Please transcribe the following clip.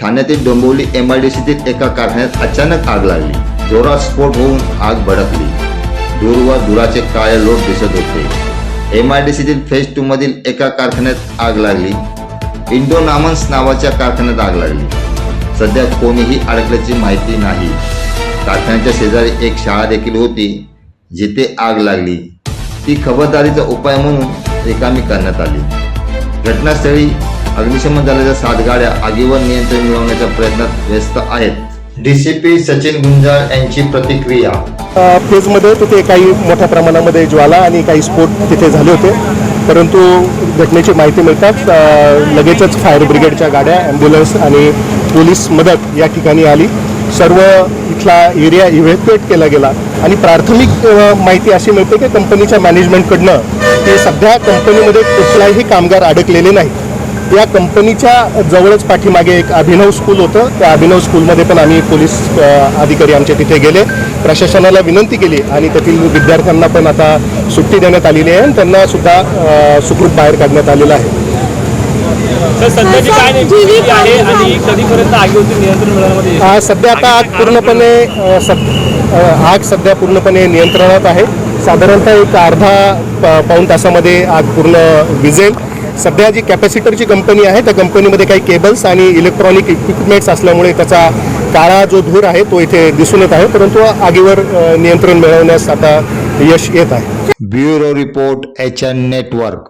ठाण्यातील Dombivli M I D सीतील एका कारखान्यात अचानक आग लागली. जोरात स्फोट होऊन आग भडकली. दूरवर धुराचे काळे लोट दिसत होते. एम आय डी सीतील फेज टू मधील एका कारखान्यात आग लागली. इंडोनामन्स नावाच्या कारखान्यात आग लागली. सध्या कोणीही अडकल्याची माहिती नाही. कारखान्याच्या शेजारी एक शाळा देखील होती जिथे आग लागली. ती खबरदारीचा उपाय म्हणून रिकामी करण्यात आली. घटनास्थळी अग्निशमन दलाच्या सात गाड्या आगीवर नियंत्रण मिळवण्याच्या प्रयत्नात व्यस्त आहेत. डीसीपी सचिन गुंजाळ यांची प्रतिक्रिया. अ, फेजमध्ये तिथे काही मोठ्या प्रमाणामध्ये ज्वाला आणि काही स्फोट तिथे झाले होते. परंतु घटनेची माहिती मिळताच लगेचच फायर ब्रिगेडच्या गाड्या ॲम्ब्युलन्स आणि पोलीस मदत या ठिकाणी आली. सर्व इथला एरिया इव्हॅक्युएट केला गेला. आणि प्राथमिक माहिती अशी मिळते की कंपनीच्या मॅनेजमेंटकडनं की सध्या कंपनीमध्ये कुठलाही कामगार अडकलेले नाही या कंपनीच्या जवळच पाठीमागे एक अभिनव स्कूल होतं. त्या अभिनव स्कूलमध्ये पण आम्ही पोलीस अधिकारी आमचे तिथे गेले. प्रशासनाला विनंती केली आणि तेथील विद्यार्थ्यांना पण आता सुट्टी देण्यात आलेली आहे आणि त्यांना सुद्धा सुखरूप बाहेर काढण्यात आलेलं आहे. सध्या आता आग पूर्णपणे आग सध्या पूर्णपणे नियंत्रणात आहे. साधारणतः एक अर्धा प- पाऊण तासामध्ये आग पूर्ण विझेल सध्या जी कॅपॅसिटरची कंपनी आहे त्या कंपनीमध्ये काही केबल्स आणि इलेक्ट्रॉनिक इक्विपमेंट्स असल्यामुळे त्याचा काळा जो धूर आहे तो इथे दिसून येत आहे. परंतु आगीवर नियंत्रण मिळवण्यास आता यश येत आहे. Bureau report H N network.